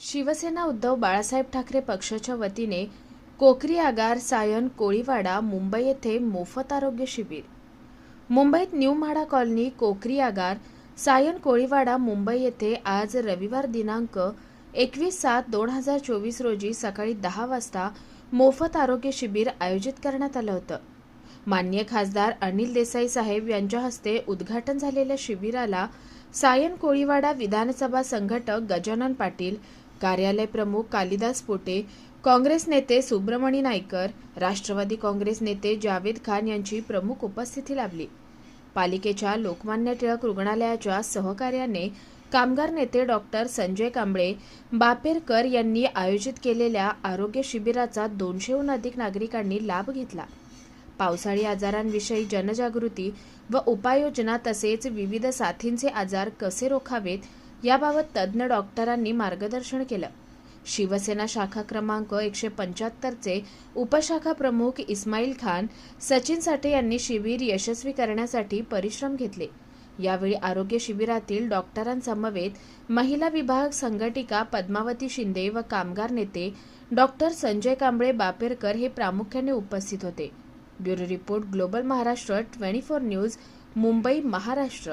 शिवसेना उद्धव बाळासाहेब ठाकरे पक्षाच्या वतीने कोकरी आगार सायन कोळीवाडा मुंबई येथे मोफत आरोग्य शिबिर. मुंबईत न्यू म्हाडा कॉलनी कोकरी आगार सायन कोळीवाडा मुंबई येथे आज रविवार दिनांक एकवीस सात दोन हजार चोवीस रोजी सकाळी दहा वाजता मोफत आरोग्य शिबिर आयोजित करण्यात आलं होतं. मान्य खासदार अनिल देसाई साहेब यांच्या हस्ते उद्घाटन झालेल्या शिबिराला सायन कोळीवाडा विधानसभा संघटक गजानन पाटील कार्यालय प्रमुख कालिदास पोटे काँग्रेस नेते सुब्रमणी नायकर राष्ट्रवादी काँग्रेस नेते जावेद खान यांची प्रमुख उपस्थिती लाभली. पालिकेच्या लोकमान्य टिळक रुग्णालयाच्या सहकार्याने कामगार नेते डॉक्टर संजय कांबळे बापेरकर यांनी आयोजित केलेल्या आरोग्य शिबिराचा दोनशेहून अधिक नागरिकांनी लाभ घेतला. पावसाळी आजारांविषयी जनजागृती व उपाययोजना तसेच विविध साथींचे आजार कसे रोखावेत याबाबत तज्ज्ञ डॉक्टरांनी मार्गदर्शन केलं. शिवसेना शाखा क्रमांक एकशे पंच्याहत्तरचे उपशाखा प्रमुख इस्माईल खान सचिन साठे यांनी शिबिर यशस्वी करण्यासाठी परिश्रम घेतले. यावेळी आरोग्य शिबिरातील डॉक्टरांसमवेत महिला विभाग संघटिका पद्मावती शिंदे व कामगार नेते डॉक्टर संजय कांबळे बापेरकर हे प्रामुख्याने उपस्थित होते. Bureau report global Maharashtra twenty four news Mumbai Maharashtra.